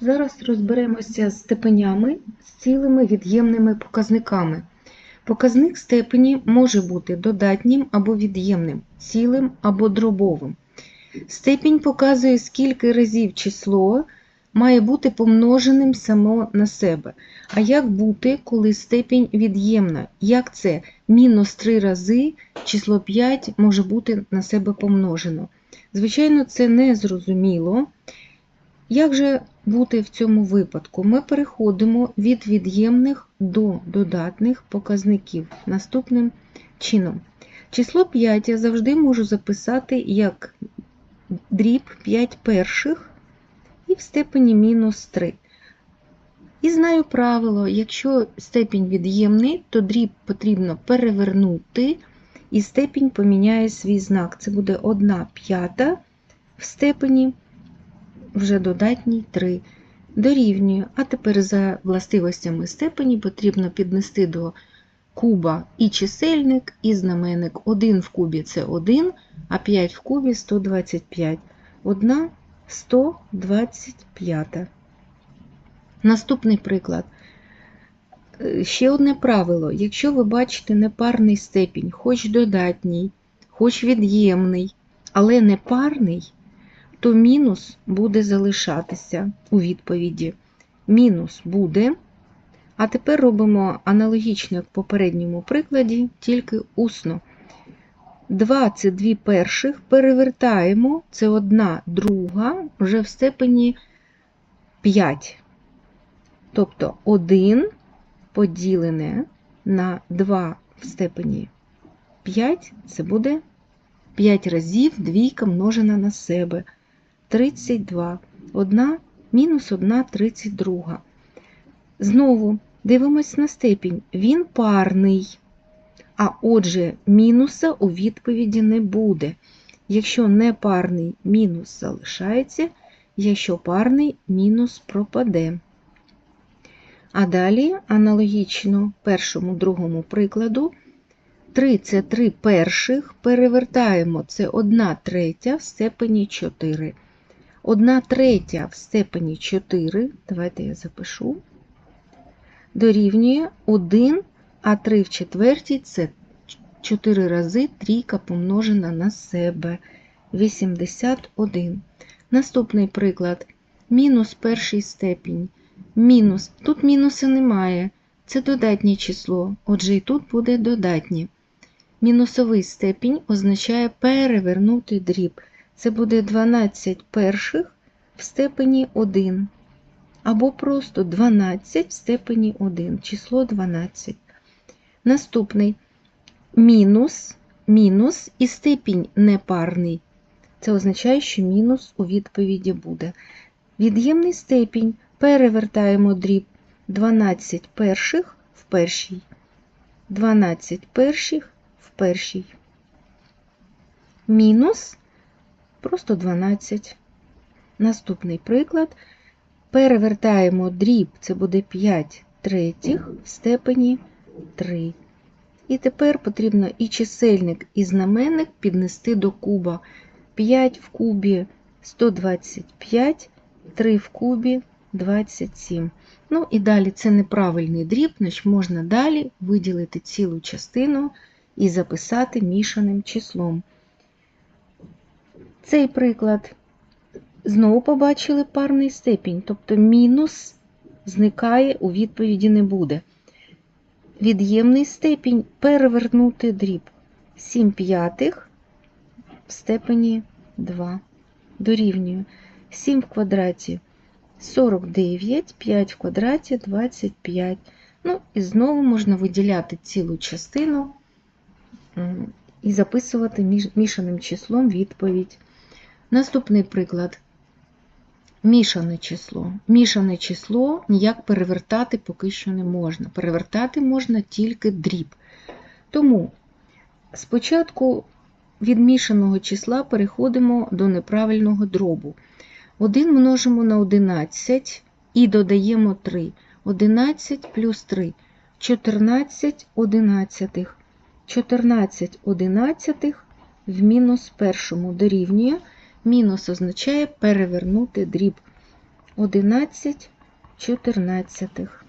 Зараз розберемося з степенями з цілими від'ємними показниками. Показник степені може бути додатнім або від'ємним, цілим або дробовим. Степінь показує, скільки разів число має бути помноженим само на себе. А як бути, коли степінь від'ємна? Як це? Мінус 3 рази число 5 може бути на себе помножено. Звичайно, це не зрозуміло. Як же бути в цьому випадку? Ми переходимо від від'ємних до додатних показників наступним чином. Число 5 я завжди можу записати як дріб 5 перших і в степені мінус 3. І знаю правило, якщо степінь від'ємний, то дріб потрібно перевернути, і степінь поміняє свій знак. Це буде 1 п'ята в степені вже додатній 3. Дорівнює. А тепер за властивостями степені потрібно піднести до куба і чисельник, і знаменник. 1 в кубі це 1, а 5 в кубі 125. 1 125. Наступний приклад. Е, Ще одне правило. Якщо ви бачите непарний степінь, хоч додатній, хоч від'ємний, але непарний, то мінус буде залишатися у відповіді. Мінус буде. А тепер робимо аналогічно, як в попередньому прикладі, тільки усно. 2 це 2 перших, перевертаємо, це одна друга вже в степені 5. Тобто 1 поділене на 2 в степені 5, це буде 5 разів двійка множена на себе. 32. 1 мінус 1 32. Знову дивимось на степінь. Він парний. А отже, мінуса у відповіді не буде. Якщо не парний, мінус залишається, якщо парний, мінус пропаде. А далі, аналогічно першому другому прикладу, 3 це 3 перших, перевертаємо це 1 третя в степені 4. 1 третя в степені 4, давайте я запишу, дорівнює 1, а 3 в четвертій це 4 рази трійка помножена на себе 81. Наступний приклад. Мінус перший степінь. Мінус. Тут мінуси немає. Це додатнє число, отже, і тут буде додатнє. Мінусовий степінь означає перевернути дріб. Це буде 12 перших в степені 1. Або просто 12 в степені 1, число 12. Наступний мінус, мінус і степінь непарний. Це означає, що мінус у відповіді буде. Від'ємний степінь перевертаємо дріб 12 перших в першій, 12 перших в першій. Мінус просто 12. Наступний приклад. Перевертаємо дріб, це буде 5 третіх в степені 3. І тепер потрібно і чисельник, і знаменник піднести до куба. 5 в кубі 125, 3 в кубі 27. Ну і далі це неправильний дріб, значить можна далі виділити цілу частину і записати мішаним числом. Цей приклад знову побачили парний степінь, тобто мінус зникає, у відповіді не буде. Від'ємний степінь перевернути дріб 7 п'ятих в степені 2 дорівнює 7 в квадраті 49, 5 в квадраті 25. Ну, і знову можна виділяти цілу частину і записувати мішаним числом відповідь. Наступний приклад. Мішане число. Мішане число ніяк перевертати поки що не можна. Перевертати можна тільки дріб. Тому спочатку від мішаного числа переходимо до неправильного дробу. 1 множимо на 11 і додаємо 3. 11 плюс 3 14 одинадцятих. 14 одинадцятих в мінус першому дорівнює. Мінус означає перевернути дріб. 11 чотирнадцятих.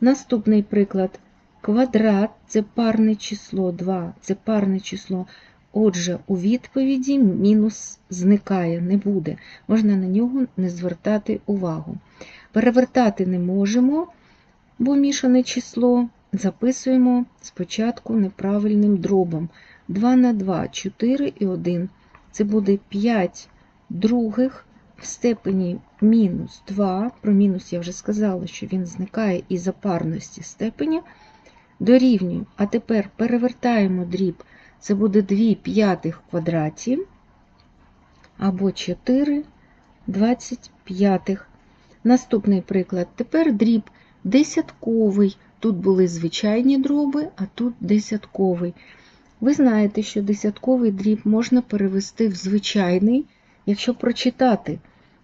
Наступний приклад. Квадрат це парне число 2, це парне число. Отже, у відповіді мінус зникає, не буде. Можна на нього не звертати увагу. Перевертати не можемо, бо мішане число записуємо спочатку неправильним дробом. 2 на 2, 4 і 1. Це буде 5 других в степені мінус 2. Про мінус я вже сказала, що він зникає із-за парності степені. Дорівнює. А тепер перевертаємо дріб. Це буде 2 п'ятих квадраті або 4 25. Наступний приклад. Тепер дріб десятковий. Тут були звичайні дроби, а тут десятковий. Ви знаєте, що десятковий дріб можна перевести в звичайний, якщо прочитати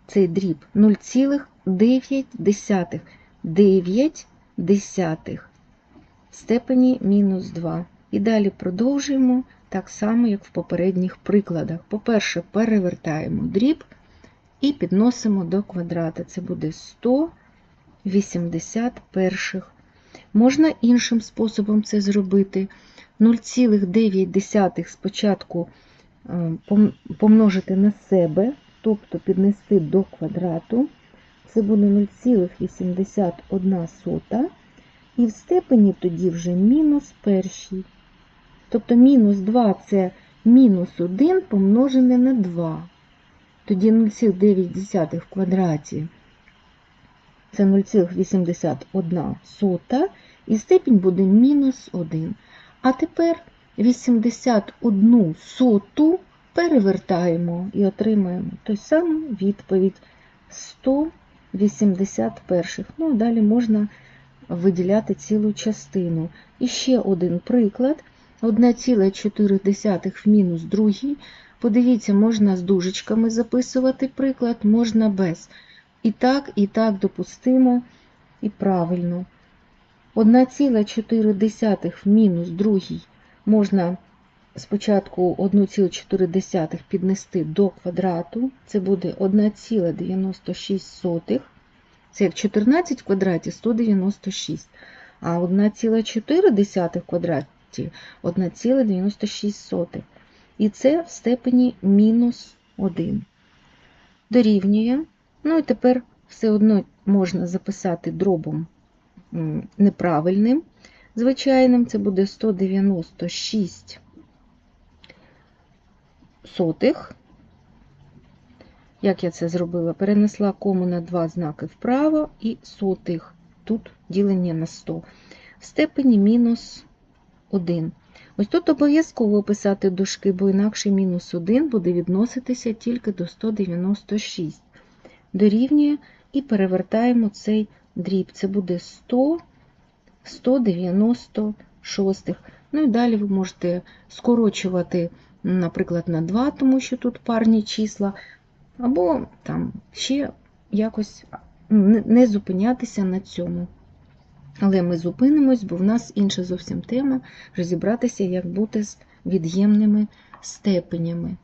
цей дріб 0,9 9 десятих в степені мінус 2. І далі продовжуємо так само, як в попередніх прикладах. По-перше, перевертаємо дріб і підносимо до квадрата. Це буде 181. Можна іншим способом це зробити. 0,9 спочатку е, помножити на себе, тобто піднести до квадрату. Це буде 0,81. І в степені тоді вже мінус перший. Тобто мінус 2 це мінус 1 помножене на 2. Тоді 0,9 в квадраті це 0,81 сота, і степінь буде мінус 1. А тепер 81 соту перевертаємо і отримаємо той саму відповідь 181. Ну, далі можна виділяти цілу частину. І ще один приклад. 1,4 в мінус другий. Подивіться, можна з дужечками записувати приклад, можна без. І так, і так допустимо, і правильно. 1,4 в мінус другий можна спочатку 1,4 піднести до квадрату. Це буде 1,96. Це як 14 в квадраті 196. А 1,4 в квадраті 1,96. І це в степені мінус 1. Дорівнює. Ну і тепер все одно можна записати дробом неправильним. Звичайним це буде 196 сотих. Як я це зробила? Перенесла кому на два знаки вправо і сотих. Тут ділення на 100. В степені мінус 1. Ось тут обов'язково писати дужки, бо інакше мінус 1 буде відноситися тільки до 196. Дорівнює і перевертаємо цей дріб. Це буде 100 196. Ну і далі ви можете скорочувати, наприклад, на 2, тому що тут парні числа, або там ще якось не зупинятися на цьому. Але ми зупинимось, бо в нас інша зовсім тема розібратися, як бути з від'ємними степенями.